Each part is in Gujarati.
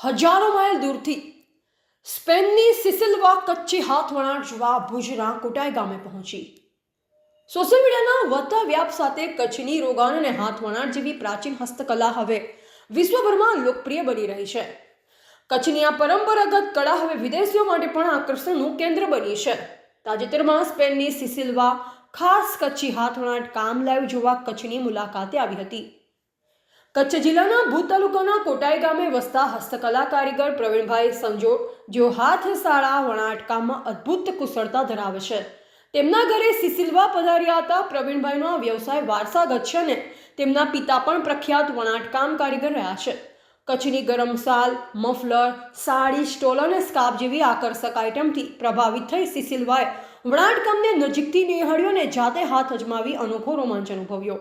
હજારો માઇલ દૂરથી સ્પેનની સિસિલવા કચ્છી હાથ વણાટ જોવા ભુજના કોટાઈ ગામે પહોંચી. સોશિયલ મીડિયાના વધતા વ્યાપ સાથે કચ્છની રોગાન અને હાથ વણાટ જેવી પ્રાચીન હસ્તકલા હવે વિશ્વભરમાં લોકપ્રિય બની રહી છે. કચ્છની આ પરંપરાગત કળા હવે વિદેશીઓ માટે પણ આકર્ષણનું કેન્દ્ર બની છે. તાજેતરમાં સ્પેનની સિસિલવા ખાસ કચ્છી હાથ વણાટ કામ લાઈવ જોવા કચ્છની મુલાકાતે આવી હતી. કચ્છ જિલ્લાના ભૂત તાલુકાના કોટાઈ ગામે વસતા હસ્તકલા કારીગર પ્રવીણભાઈ સંજોડ જેઓ હાથ શાળા વણાટકામમાં અદ્ભુત કુશળતા ધરાવે છે. તેમના ઘરે સિસિલવા પધાર્યા હતા પ્રવીણભાઈનો આ વ્યવસાય વારસાગત છે ને તેમના પિતા પણ પ્રખ્યાત વણાટકામ કારીગર રહ્યા છે. કચ્છની ગરમ સાલ, મફલર, સાડી, સ્ટોલ અને સ્કાર્ફ જેવી આકર્ષક આઇટમથી પ્રભાવિત થઈ સિસિલવાએ વણાટકામને નજીકથી નિહાળ્યો અને જાતે હાથ અજમાવી અનોખો રોમાંચ અનુભવ્યો.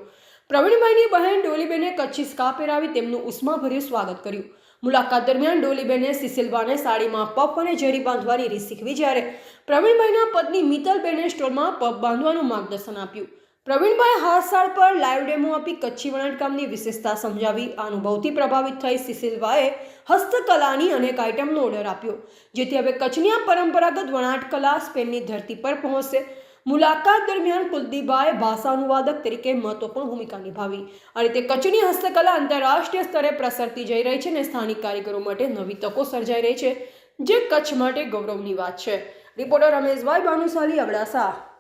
પ્રવીણભાઈની બહેન ડોલીબેને કચ્છી સ્કા પહેરાવી તેમનું ઉષ્માભર્યું સ્વાગત કર્યું. મુલાકાત દરમિયાન ડોલીબેને સિસિલવાને સાડીમાં પફ અને જરી બાંધવાની રીત શીખવી જ્યારે પ્રવીણભાઈના પત્ની મિતલબેને સ્ટોરમાં પફ બાંધવાનું માર્ગદર્શન આપ્યું. પ્રવીણભાઈ હાથસાળ પર લાઈવ ડેમો આપી કચ્છી વણાટકામની વિશેષતા સમજાવી આ અનુભવથી પ્રભાવિત થઈ સિસિલવાએ હસ્તકલાની અનેક આઇટમનો ઓર્ડર આપ્યો, જેથી હવે કચ્છની આ પરંપરાગત વણાટકલા સ્પેનની ધરતી પર પહોંચશે. મુલાકાત દરમિયાન કુલદીપભાઈ ભાષા અનુવાદક તરીકે મહત્વપૂર્ણ ભૂમિકા નિભાવી. અને તે કચ્છની હસ્તકલા આંતરરાષ્ટ્રીય સ્તરે પ્રસરતી જઈ રહી છે અને સ્થાનિક કારીગરો માટે નવી તકો સર્જાઈ રહી છે, જે કચ્છ માટે ગૌરવની વાત છે. રિપોર્ટર રમેશભાઈ ભાનુશાલી, અબડાસા.